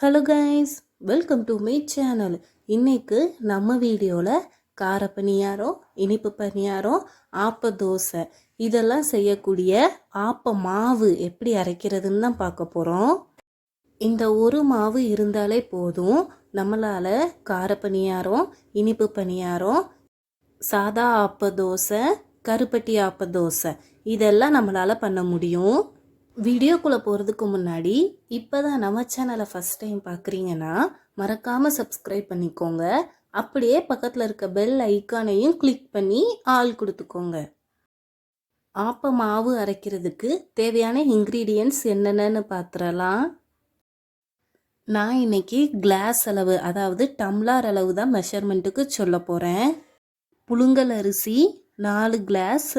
Hello guys welcome to my channel இன்னைக்கு நம்ம வீடியோவில் கார பணியாரம் இனிப்பு பணியாரம் ஆப்ப தோசை இதெல்லாம் செய்யக்கூடிய ஆப்ப மாவு எப்படி அரைக்கிறதுன்னு தான் பார்க்க போகிறோம் இந்த ஒரு மாவு இருந்தாலே போதும் நம்மளால் கார பணியாரம் இனிப்பு பணியாரம் சாதா ஆப்ப தோசை கருப்பட்டி ஆப்ப தோசை இதெல்லாம் நம்மளால் பண்ண முடியும். வீடியோக்குள்ளே போகிறதுக்கு முன்னாடி இப்போ தான் நம்ம சேனலை ஃபஸ்ட் டைம் பார்க்குறீங்கன்னா மறக்காமல் சப்ஸ்கிரைப் பண்ணிக்கோங்க. அப்படியே பக்கத்தில் இருக்க பெல் ஐக்கானையும் கிளிக் பண்ணி ஆள் கொடுத்துக்கோங்க. ஆப்ப மாவு அரைக்கிறதுக்கு தேவையான இன்க்ரீடியன்ட்ஸ் என்னென்னு பார்த்துடலாம் நான் இன்னைக்கு கிளாஸ் அளவு அதாவது டம்ளார் அளவு தான் மெஷர்மெண்ட்டுக்கு சொல்ல போகிறேன் புழுங்கல் அரிசி நாலு கிளாஸ்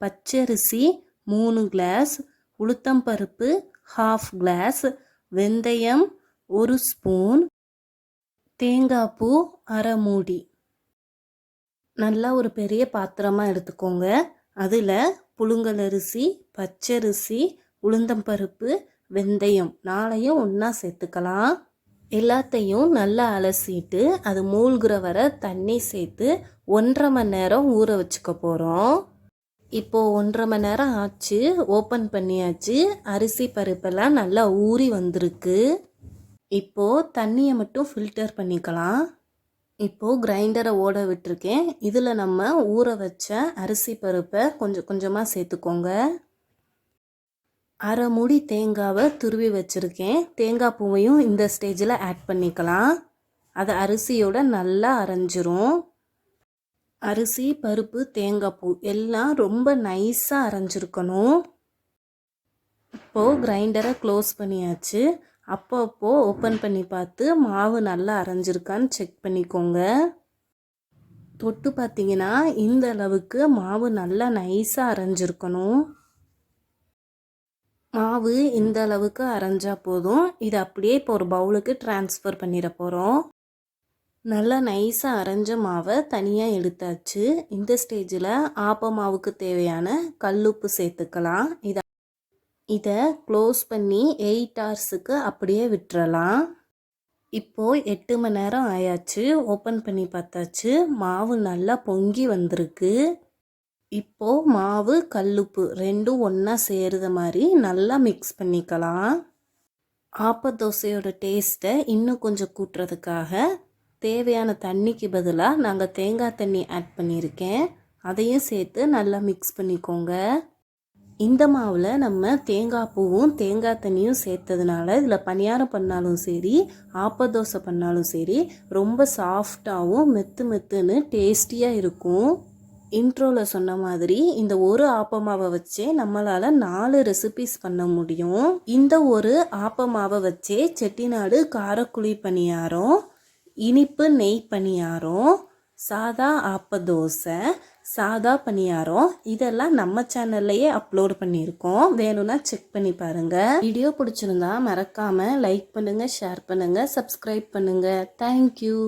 பச்சரிசி மூணு கிளாஸ் உளுத்தம்பருப்பு ஹாஃப் கிளாஸ் வெந்தயம் ஒரு ஸ்பூன் தேங்காய் பூ அரை மூடி. நல்லா ஒரு பெரிய பாத்திரமாக எடுத்துக்கோங்க. அதில் புழுங்கலரிசி பச்சரிசி உளுந்தம்பருப்பு வெந்தயம் நாளையும் ஒன்றா சேர்த்துக்கலாம். எல்லாத்தையும் நல்லா அலசிட்டு அது மூழ்கிற வர தண்ணி சேர்த்து ஒன்றரை மணி நேரம் ஊற வச்சுக்க போகிறோம் இப்போது ஒன்றரை மணி நேரம் ஆச்சு ஓப்பன் பண்ணியாச்சு. அரிசி பருப்பெல்லாம் நல்லா ஊறி வந்திருக்கு. இப்போது தண்ணியை மட்டும் ஃபில்டர் பண்ணிக்கலாம். இப்போது கிரைண்டரை ஓட விட்டுருக்கேன். இதில் நம்ம ஊற வச்ச அரிசி பருப்பை கொஞ்சம் கொஞ்சமாக சேர்த்துக்கோங்க. அரை மூடி தேங்காவை துருவி வச்சுருக்கேன். தேங்காய் பூவையும் இந்த ஸ்டேஜில் ஆட் பண்ணிக்கலாம். அதை அரிசியோட நல்லா அரைஞ்சிரும். அரிசி பருப்பு தேங்காய் பூ எல்லாம் ரொம்ப நைஸாக அரைஞ்சிருக்கணும். இப்போது கிரைண்டரை க்ளோஸ் பண்ணியாச்சு. அப்பப்போ ஓப்பன் பண்ணி பார்த்து மாவு நல்லா அரைஞ்சிருக்கான்னு செக் பண்ணிக்கோங்க. தொட்டு பார்த்தீங்கன்னா இந்த அளவுக்கு மாவு நல்லா நைஸாக அரைஞ்சிருக்கணும். மாவு இந்த அளவுக்கு அரைஞ்சா போதும். இதை அப்படியே இப்போ ஒரு பவுலுக்கு டிரான்ஸ்ஃபர் பண்ணிட போகிறோம் நல்லா நைஸாக அரைஞ்ச மாவை தனியாக எடுத்தாச்சு. இந்த ஸ்டேஜில் ஆப்ப மாவுக்கு தேவையான கல்லுப்பு சேர்த்துக்கலாம். இதை இதை க்ளோஸ் பண்ணி எயிட் ஹவர்ஸுக்கு அப்படியே விட்டுறலாம். இப்போது எட்டு மணி நேரம் ஆயாச்சு. ஓப்பன் பண்ணி பார்த்தாச்சு. மாவு நல்லா பொங்கி வந்திருக்கு. இப்போது மாவு கல்லுப்பு ரெண்டும் ஒன்றா சேருத மாதிரி நல்லா மிக்ஸ் பண்ணிக்கலாம். ஆப்ப தோசையோட டேஸ்ட்டை இன்னும் கொஞ்சம் கூட்டுறதுக்காக தேவையான தண்ணிக்கு பதிலாக நாங்கள் தேங்காய் தண்ணி ஆட் பண்ணியிருக்கேன். அதையும் சேர்த்து நல்லா மிக்ஸ் பண்ணிக்கோங்க. இந்த மாவில் நம்ம தேங்காய் பூவும் தேங்காய் தண்ணியும் சேர்த்ததுனால இதில் பணியாரம் பண்ணாலும் சரி ஆப்ப தோசை பண்ணாலும் சரி ரொம்ப சாஃப்டாகவும் மெத்து மெத்துன்னு டேஸ்டியாக இருக்கும். இன்ட்ரோவில் சொன்ன மாதிரி இந்த ஒரு ஆப்பமாவை வச்சே நம்மளால் நாலு ரெசிபிஸ் பண்ண முடியும். இந்த ஒரு ஆப்பமாவை வச்சே செட்டிநாடு காரக்குழி பணியாரம் இனிப்பு நெய் பணியாரம் சாதா ஆப்ப தோசை சாதா பணியாரம். இதெல்லாம் நம்ம சேனல்லையே அப்லோட் பண்ணியிருக்கோம். வேணும்னா செக் பண்ணி பாருங்கள் வீடியோ பிடிச்சிருந்தா மறக்காமல் லைக் பண்ணுங்கள் ஷேர் பண்ணுங்கள் சப்ஸ்கிரைப் பண்ணுங்கள் தேங்க்யூ